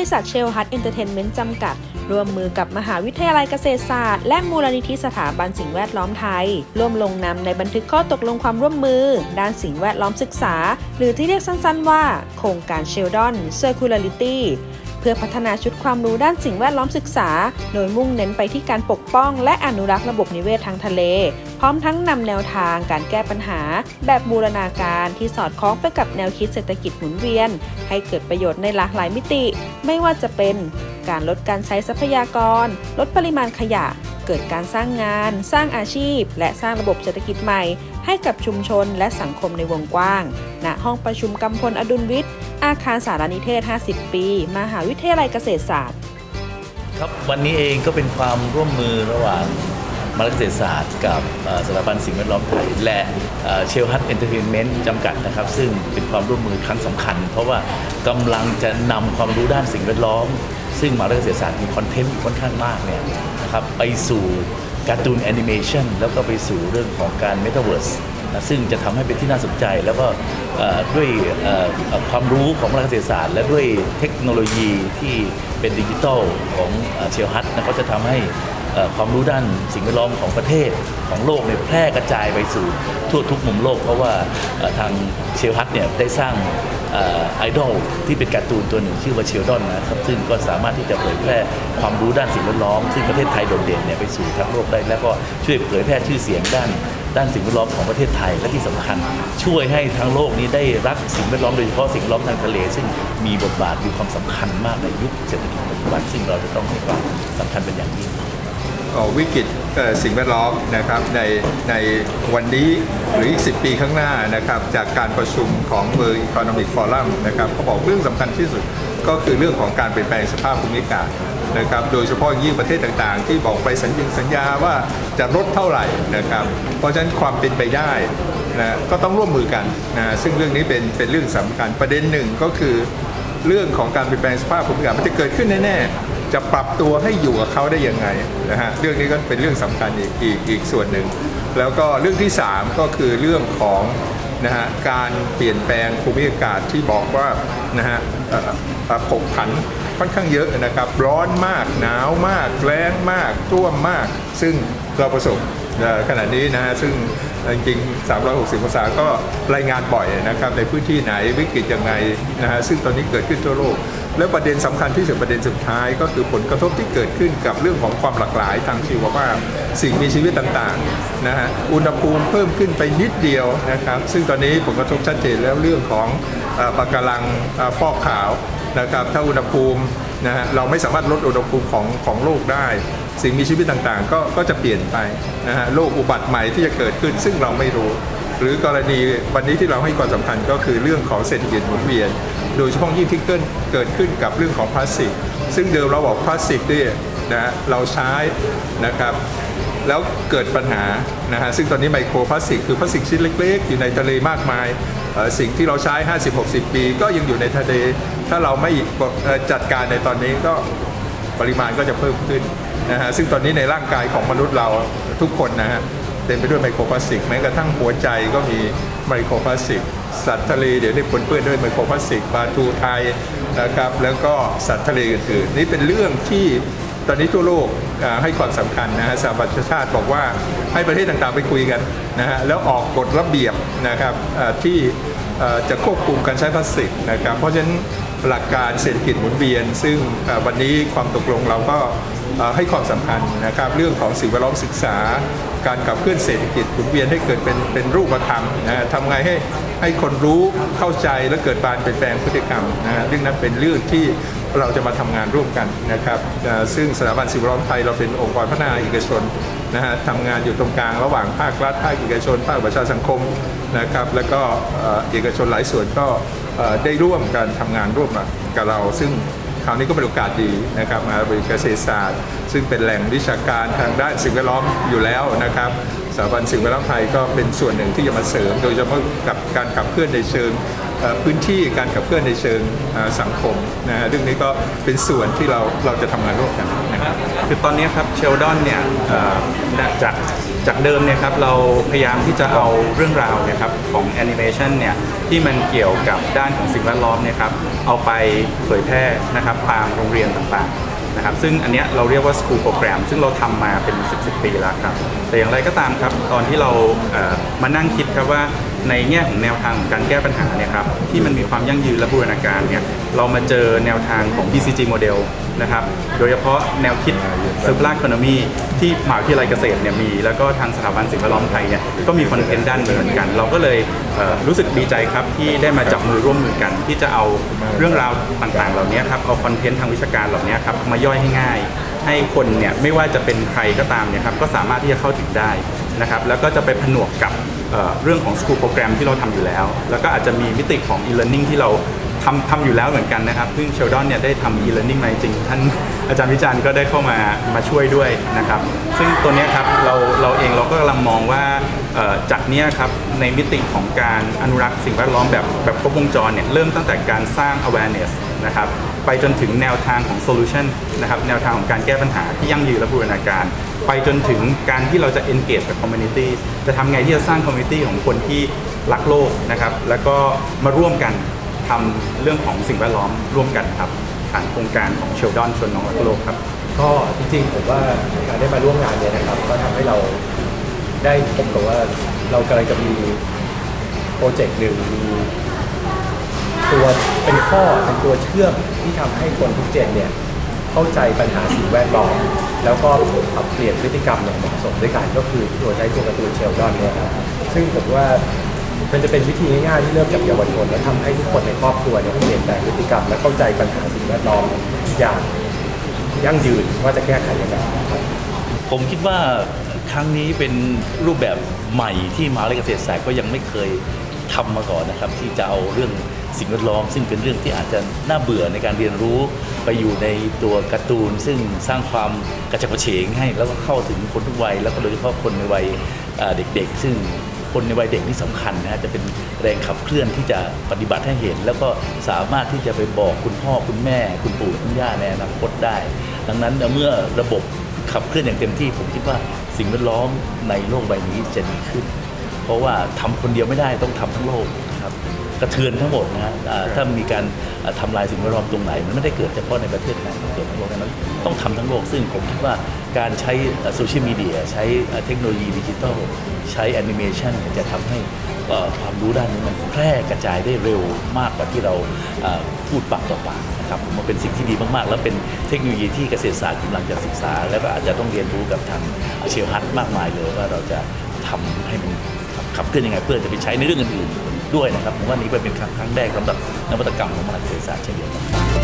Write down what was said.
ริษัทเชลฮัตเอนเตอร์เทนเมนต์จำกัด ร่วมมือกับมหาวิทยาลัยเกษตรศาสตร์ และมูลนิธิสถาบันสิ่งแวดล้อมไทย ร่วมลงนามในบันทึกข้อตกลงความร่วมมือ ด้านสิ่งแวดล้อมศึกษา หรือที่เรียกสั้นๆว่า โครงการเชลดอนเซอร์คูลาริตี้เพื่อพัฒนาชุดความรู้ด้านสิ่งแวดล้อมศึกษา โดยมุ่งเน้นไปที่การปกป้อง และอนุรักษ์ระบบนิเวศทางทะเล พร้อมทั้งนำแนวทางการแก้ปัญหา แบบบูรณาการที่สอดคล้องไปกับแนวคิดเศรษฐกิจหมุนเวียน ให้เกิดประโยชน์ในหลากหลายมิติ ไม่ว่าจะเป็น การลดการใช้ทรัพยากร ลดปริมาณขยะ เกิดการสร้างงาน สร้างอาชีพ และสร้างระบบเศรษฐกิจใหม่ ให้กับชุมชนและสังคมในวงกว้าง ณ ห้องประชุมกำพลอดุลวิทย์ อาคารสารนิเทศ 50 ปี มหาวิทยาลัยเกษตรศาสตร์ ครับวันนี้เองก็เป็นความร่วมมือระหว่างมหาวิทยาลัยเกษตรศาสตร์กับสถาบันสิ่งแวดล้อมไทยและเชลฮัตเอนเตอร์เทนเมนต์จำกัดนะครับ ซึ่งเป็นความร่วมมือครั้งสำคัญ เพราะว่ากำลังจะนำความรู้ด้านสิ่งแวดล้อม ซึ่งมหาวิทยาลัยเกษตรศาสตร์มีคอนเทนต์ค่อนข้างมากเนี่ยนะครับไปสู่การ์ตูนแอนิเมชันแล้วก็ไปสู่เรื่องของการเมตาเวิร์สนะซึ่งจะทำให้เป็นที่น่าสนใจ แล้วก็ด้วยความรู้ของมหาวิทยาลัยเกษตรศาสตร์ และด้วยเทคโนโลยีที่เป็นดิจิทัลของเชลฮัตนะเขาจะทำให้ความรู้ด้านสิ่งแวดล้อมของประเทศของโลกเนี่ยแพร่กระจายไปสู่ทั่วทุกมุมโลก เพราะว่าทางเชลฮัตเนี่ยได้สร้าง ไอดอลที่เป็นการ์ตูนตัวหนึ่งชื่อว่าเชลดอนนะครับซึ่งก็สามารถที่จะเผยแพร่ความรู้ด้านสิ่งแวดล้อม ซึ่งประเทศไทยโดดเด่นเนี่ยไปสู่ทั้งโลกได้ แล้วก็ช่วยเผยแพร่ชื่อเสียงด้านด้านสิ่งแวดล้อมของประเทศไทยและที่สำคัญ ช่วยให้ทั้งโลกนี้ได้รักสิ่งแวดล้อมโดยเฉพาะสิ่งแวดล้อมทางทะเล ซึ่งมีบทบาทมีความสำคัญมากในยุคเศรษฐกิจปัจจุบันซึ่งเราจะต้องให้ความสำคัญเป็นอย่างยิ่ง วิกฤตสิ่งแวดล้อมนะครับในในวันนี้หรืออีก 10 ปีข้างหน้านะครับจากการประชุมของ World Economic Forum นะครับเขาบอกเรื่องสำคัญที่สุดก็คือเรื่องของการเปลี่ยนแปลงสภาพภูมิอากาศนะครับโดยเฉพาะยิ่งประเทศต่างๆ ที่บอกไปสัญญาสัญญาว่าจะลดเท่าไหร่นะครับเพราะฉะนั้นความเป็นไปได้นะก็ต้องร่วมมือกันนะซึ่งเรื่องนี้เป็นเป็นเรื่องสำคัญประเด็นหนึ่งก็คือ เรื่องของการเปลี่ยนแปลงสภาพภูมิอากาศมันจะเกิดขึ้นแน่ๆ จะปรับตัวให้อยู่กับเขาได้ยังไงนะฮะเรื่องนี้ก็เป็นเรื่องสำคัญอีกอีกอีกส่วนหนึ่ง แล้วก็เรื่องที่ 3 ก็คือเรื่องของนะฮะการเปลี่ยนแปลงภูมิอากาศที่บอกว่านะฮะผกผันค่อนข้างเยอะนะครับ ร้อนมากหนาวมากแล้งมากท่วมมาก ซึ่งเราประสบขณะนี้นะฮะซึ่ง จริงๆ360 องศาก็รายงานบ่อยนะครับในพื้นที่ไหนวิกฤตยังไงนะฮะซึ่งตอนนี้เกิดขึ้นทั่วโลก แล้วประเด็นสำคัญที่สุดประเด็นสุดท้าย ก็คือผลกระทบที่เกิดขึ้นกับเรื่องของความหลากหลายทางชีวภาพ สิ่งมีชีวิตต่างๆนะฮะอุณหภูมิเพิ่มขึ้นไปนิดเดียวนะครับซึ่งตอนนี้ผลกระทบชัดเจนแล้วเรื่องของปะการังฟอกขาวนะครับถ้าอุณหภูมินะฮะเราไม่สามารถลดอุณหภูมิของของโลกได้ สิ่งมีชีวิตต่างๆ ก็ก็จะเปลี่ยนไปนะฮะโรคอุบัติใหม่ที่จะเกิดขึ้นซึ่งเราไม่รู้ หรือกรณีวันนี้ที่เราให้ความสำคัญก็คือเรื่องของเศรษฐกิจหมุนเวียน โดยเฉพาะยิ่งที่เกิดเกิดขึ้นกับเรื่องของพลาสติก ซึ่งเดิมเราบอกพลาสติกเนี่ยนะเราใช้นะครับแล้วเกิดปัญหานะฮะซึ่งตอนนี้ไมโครพลาสติกคือพลาสติกชิ้นเล็ก ๆ อยู่ในทะเลมากมาย สิ่งที่เราใช้ 50-60 ปี ก็ยังอยู่ในทะเล ถ้าเราไม่จัดการในตอนนี้ก็ ปริมาณก็จะเพิ่มขึ้นนะฮะซึ่งตอนนี้ในร่างกายของมนุษย์เราทุกคนนะฮะเต็มไปด้วยไมโครพลาสติกแม้กระทั่งหัวใจก็มีไมโครพลาสติก สัตว์ทะเลเดี๋ยวนี้ปนเปื้อนด้วยไมโครพลาสติกปลาทูไทยนะครับแล้วก็สัตว์ทะเลอื่นๆนี่เป็นเรื่องที่ตอนนี้ทั่วโลกให้ความสำคัญนะฮะสหประชาชาติบอกว่าให้ประเทศต่างๆไปคุยกันนะฮะแล้วออกกฎระเบียบนะครับที่จะควบคุมการใช้พลาสติกนะครับเพราะฉะนั้น หลักการเศรษฐกิจหมุนเวียน ซึ่งวันนี้ความตกลงเราก็ให้ความสำคัญนะครับเรื่องของสิ่งแวดล้อมศึกษา การขับเคลื่อนเศรษฐกิจหมุนเวียนให้เกิดเป็นเป็นรูปธรรมนะทำไงให้ให้คนรู้เข้าใจและเกิดการเปลี่ยนแปลงพฤติกรรมนะเรื่องนั้นเป็นเรื่องที่เราจะมาทำงานร่วมกันนะครับซึ่งสถาบันสิ่งแวดล้อมไทยเราเป็นองค์กรพัฒนาเอกชนนะฮะทำงานอยู่ตรงกลางระหว่างภาครัฐภาคเอกชนภาคประชาสังคมนะครับแล้วก็เอกชนหลายส่วนก็ ได้ร่วมกันทำงานร่วมกับเรา ซึ่งคราวนี้ก็เป็นโอกาสดีนะครับมาบริเกษตรศาสตร์ ซึ่งเป็นแหล่งวิชาการทางด้านสิ่งแวดล้อมอยู่แล้วนะครับสถาบันสิ่งแวดล้อมไทยก็เป็นส่วนหนึ่งที่จะมาเสริม โดยเฉพาะกับการขับเคลื่อนในเชิง พื้นที่การขับเคลื่อนในเชิงสังคมนะฮะเรื่องนี้ก็เป็นส่วนที่เราเราจะทำงานร่วมกันนะครับคือตอนนี้ครับเชลดอนเนี่ยจากจากเดิมเนี่ยครับเราพยายามที่จะเอาเรื่องราวเนะครับของแอนิเมชันเนี่ยที่มันเกี่ยวกับด้านของสิ่งแวดล้อมเนี่ยครับเอาไปเผยแพร่นะครับตามโรงเรียนต่างๆนะครับซึ่งอันเนี้ยเราเรียกว่า school program ซึ่งเราทำมาเป็น 10 10ปีแล้วครับ แต่อย่างไรก็ตามครับ ตอนที่เรามานั่งคิดครับว่า ในแง่ของแนวทางของการแก้ปัญหาเนี่ยครับที่มันมีความยั่งยืนและบูรณาการเนี่ยเรามาเจอแนวทางของ BCG model นะครับโดยเฉพาะแนวคิด circular economy ที่มหาวิทยาลัยเกษตรเนี่ยมี แล้วก็ทางสถาบันสิ่งแวดล้อมไทยเนี่ยก็มีคอนเทนต์ด้านเหมือนกัน เราก็เลยเรู้สึกดีใจครับที่ได้มาจับมือร่วมมือกัน ที่จะเอาเรื่องราวต่างๆ เหล่านี้ครับเอาคอนเทนต์ทางวิชาการเหล่านี้ครับมาย่อยให้ง่ายให้คนเนี่ยไม่ว่าจะเป็นใครก็ตามเนี่ยครับก็สามารถที่จะเข้าถึงได้นะครับแล้วก็จะไปผนวกกับ เรื่องของ school program ที่เราทำอยู่แล้ว แล้วก็อาจจะมีมิติของ e-learning ที่เราทำทำอยู่แล้วเหมือนกันนะครับ ซึ่งเชลดอนเนี่ยได้ทำ e-learning มาจริง ท่านอาจารย์วิจารณ์ก็ได้เข้ามามาช่วยด้วยนะครับ ซึ่งตัวนี้ครับเราเราเองเราก็กำลังมองว่า จากนี้ครับในมิติของการอนุรักษ์สิ่งแวดล้อมแบบแบบครบวงจรเนี่ยเริ่มตั้งแต่การสร้าง awareness นะครับไปจนถึงแนวทางของ solution นะครับแนวทางของการแก้ปัญหาที่ยั่งยืนและบูรณาการ ไปจนถึงการที่เราจะ engage กับ community จะทำไงที่จะสร้าง community ของคนที่รักโลกนะครับแล้วก็มาร่วมกันทำเรื่องของสิ่งแวดล้อมร่วมกันครับผ่านโครงการของเชลดอนชวนน้องรักโลกครับก็จริงๆผมว่าการได้มาร่วมงานเนี่ยนะครับก็ทำให้เรา ได้พบกับว่าเรากำลังจะมีโปรเจกต์หนึ่งมีตัวเป็นข้อเป็นตัวเชื่อมที่ทำให้คนทุกเจนเนี่ยเข้าใจปัญหาสิ่งแวดล้อมแล้วก็ปรับเปลี่ยนพฤติกรรมอย่างเหมาะสมด้วยกันก็คือตัวใช้ตัวการ์ตูนเชลดอนเนี่ยครับซึ่งผมว่ามันจะเป็นวิธีง่ายๆที่เริ่มจากเยาวชนและทำให้ทุกคนในครอบครัวเนี่ยเปลี่ยนแปลงพฤติกรรมและเข้าใจปัญหาสิ่งแวดล้อมอย่างยั่งยืนว่าจะแก้ไขยังไง ผมคิดว่า ครั้งนี้เป็นรูปแบบใหม่ที่มหาวิทยาลัยเกษตรศาสตร์ก็ยังไม่เคยทำมาก่อนนะครับ ที่จะเอาเรื่องสิ่งแวดล้อม ซึ่งเป็นเรื่องที่อาจจะน่าเบื่อในการเรียนรู้ไปอยู่ในตัวการ์ตูน ซึ่งสร้างความกระฉับกระเฉงให้แล้วก็เข้าถึงคนทุกวัย แล้วก็โดยเฉพาะคนในวัยเด็กๆ ซึ่งคนในวัยเด็กนี่สำคัญนะฮะจะเป็นแรงขับเคลื่อนที่จะปฏิบัติให้เห็น แล้วก็สามารถที่จะไปบอกคุณพ่อคุณแม่ คุณปู่คุณย่าในอนาคตได้ ดังนั้นเมื่อระบบ ขับเคลื่อนอย่างเต็มที่ ผมคิดว่าสิ่งแวดล้อมในโลกใบนี้จะดีขึ้น เพราะว่าทำคนเดียวไม่ได้ต้องทำทั้งโลกครับกระเทือนทั้งหมดนะฮะถ้ามีการอ่าทำลายสิ่งแวดล้อมตรงไหน มันไม่ได้เกิดเฉพาะในประเทศนั้นมันเกิดทั้งโลกนั้นต้องทำทั้งโลก ซึ่งผมคิดว่าการใช้โซเชียลมีเดียใช้เทคโนโลยีดิจิทัลใช้แอนิเมชันจะทำให้ความรู้ด้านนี้มันแพร่กระจายได้เร็วมากกว่าที่เราพูดปากต่อปาก นะครับผมว่าเป็นสิ่งที่ดีมากๆ แล้วเป็นเทคโนโลยีที่เกษตรศาสตร์กำลังจะศึกษา แล้วก็อาจจะต้องเรียนรู้กับทางเชลฮัตมากมายเลยว่าเราจะทำให้มันขับขับเคลื่อนยังไงเพื่อจะไปใช้ในเรื่องอื่นๆด้วยนะครับผมว่านี้เป็นครั้งครั้งแรกสำหรับนวัตกรรมของมหาวิทยาลัยเกษตรศาสตร์เช่นเดียวกัน